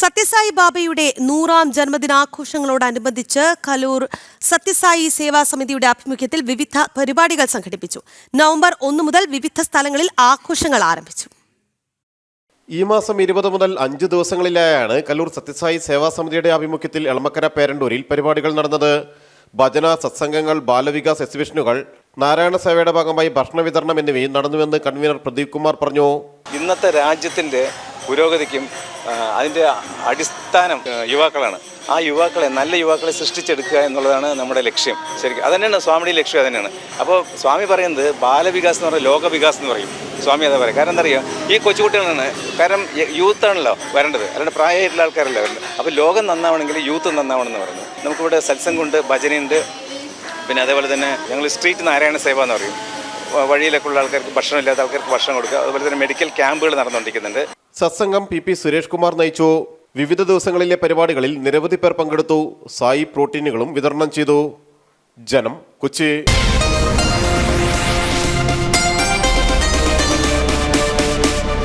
സത്യസായി ബാബയുടെ നൂറാം ജന്മദിനാഘോഷങ്ങളോടനുബന്ധിച്ച് കലൂർ സത്യസായി സേവാ സമിതിയുടെ ആഭിമുഖ്യത്തിൽ വിവിധ പരിപാടികൾ സംഘടിപ്പിച്ചു. നവംബർ ഒന്ന് മുതൽ വിവിധ സ്ഥലങ്ങളിൽ ആഘോഷങ്ങൾ ആരംഭിച്ചു. ഈ മാസം ഇരുപത് മുതൽ അഞ്ച് ദിവസങ്ങളിലായാണ് കലൂർ സത്യസായി സേവാ സമിതിയുടെ ആഭിമുഖ്യത്തിൽ എളമക്കര പേരണ്ടൂരിൽ പരിപാടികൾ നടന്നത്. ഭജന സത്സംഗങ്ങൾ ബാലവികാസ് എക്സിബിഷനുകൾ നാരായണ സേവയുടെ ഭാഗമായി ഭക്ഷണ വിതരണം എന്നിവയും നടന്നുവെന്ന് കൺവീനർ പ്രദീപ് കുമാർ പറഞ്ഞു. ഇന്നത്തെ രാജ്യത്തിന്റെ പുരോഗതിക്കും അതിന്റെ അടിസ്ഥാനം യുവാക്കളാണ്. ആ യുവാക്കളെ നല്ല യുവാക്കളെ സൃഷ്ടിച്ചെടുക്കുക എന്നുള്ളതാണ് നമ്മുടെ ലക്ഷ്യം. ശരിക്കും അതന്നെയാണ് സ്വാമിയുടെ ലക്ഷ്യം അതന്നെയാണ്. അപ്പോൾ സ്വാമി പറയുന്നത് ബാലവികാസ് എന്ന് പറഞ്ഞാൽ ലോകവികാസ് എന്ന് പറയും. സ്വാമി അതാ പറയുക കാരണം എന്താ പറയുക ഈ കൊച്ചുകുട്ടികളാണ് കാരണം യൂത്ത് ആണല്ലോ വരേണ്ടത്. അല്ലാണ്ട് പ്രായമായിട്ടുള്ള ആൾക്കാരല്ല വരേണ്ടത്. അപ്പോൾ ലോകം നന്നാവണമെങ്കിൽ യൂത്ത് നന്നാവണം എന്ന് പറയുന്നത് നമുക്കിവിടെ സത്സംഗമുണ്ട് ഭജനയുണ്ട്. പിന്നെ അതേപോലെ തന്നെ ഞങ്ങൾ സ്ട്രീറ്റ് നാരായണ സേവ എന്ന് പറയും. വ- വഴിയിലൊക്കെ ഉള്ള ആൾക്കാർക്ക് ഭക്ഷണം ഇല്ലാത്ത ആൾക്കാർക്ക് ഭക്ഷണം കൊടുക്കുക. അതുപോലെ തന്നെ മെഡിക്കൽ ക്യാമ്പുകൾ നടന്നുകൊണ്ടിരിക്കുന്നുണ്ട്. സത്സംഗം പി പി സുരേഷ് കുമാർ നയിച്ചു. വിവിധ ദിവസങ്ങളിലെ പരിപാടികളിൽ നിരവധി പേർ പങ്കെടുത്തു. സായി പ്രോട്ടീനുകളും വിതരണം ചെയ്തു. ജനം കൊച്ചി.